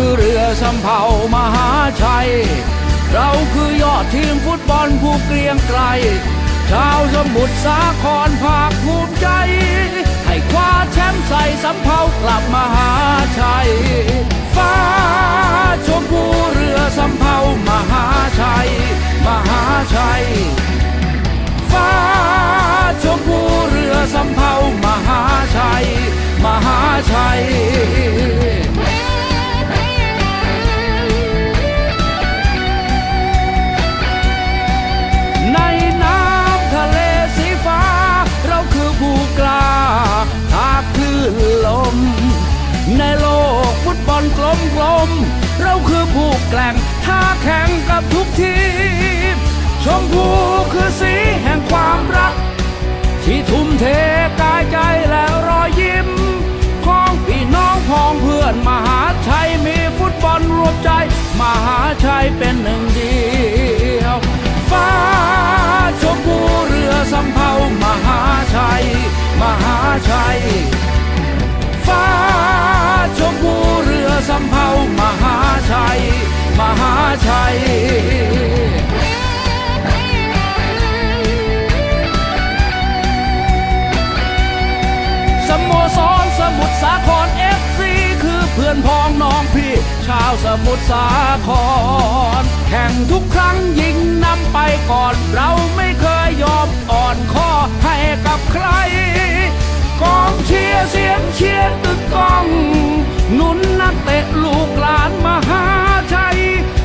คือเรือสำเภามหาชัย เราคือยอดทีมฟุตบอลผู้เกรียงไกรชาวสมุทรสาครภาคภูมิใจ ให้คว้าแชมป์ใส่สำเภากลับมหาชัย ฟ้าชมพูเรือสำเภามหาชัย มหาชัย ฟ้าชมพูเรือสำเภามหาชัย มหาชัย ม เราคือผู้แกล่งท้าแข่งกับทุกทีม ชมพูคือสีแห่งความรัก ที่ทุ่มเทกายใจและรอยยิ้ม ของพี่น้องพ้องเพื่อนมหาชัยมีฟุตบอลรวมใจ มหาชัยเป็นหนึ่งเดียวฟ้า ชาวสมุทรสาคร แข่งทุกครั้งยิงนำไปก่อน เราไม่เคยยอมอ่อนข้อให้กับใคร กองเชียร์เสียงเชียร์ตึกกอง หนุนนักเตะลูกหลานมหาชัย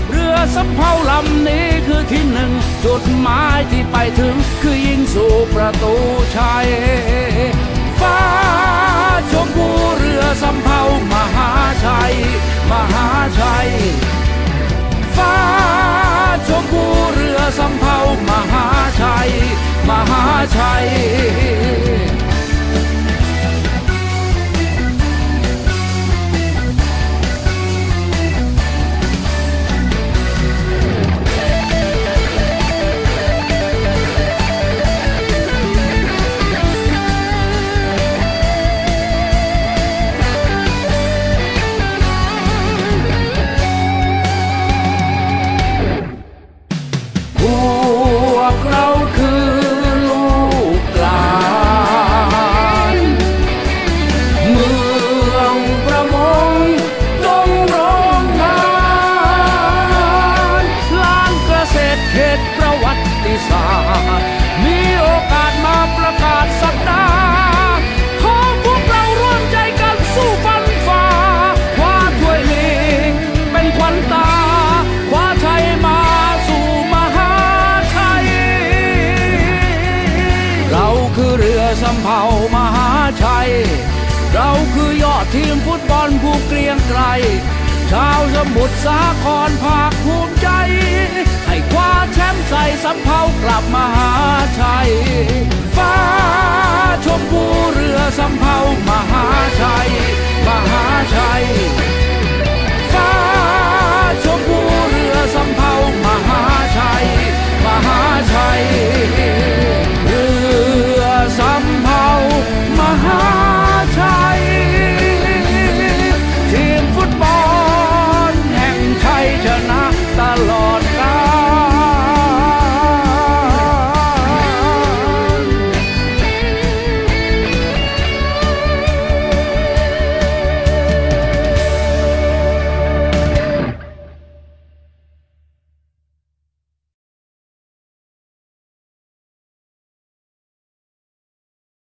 เรือสำเภาลำนี้คือที่หนึ่ง จุดหมายที่ไปถึงคือยิงสู่ประตูชัย ฟ้าชมพู หาชัย ฟ้าชมพูเรือสัมผัสำเผ่ามหาชัย เราคือยอดทีมฟุตบอลผู้เกรียงไกรชาวสมุทรสาครภาคภูมิใจ ให้คว้าแชมป์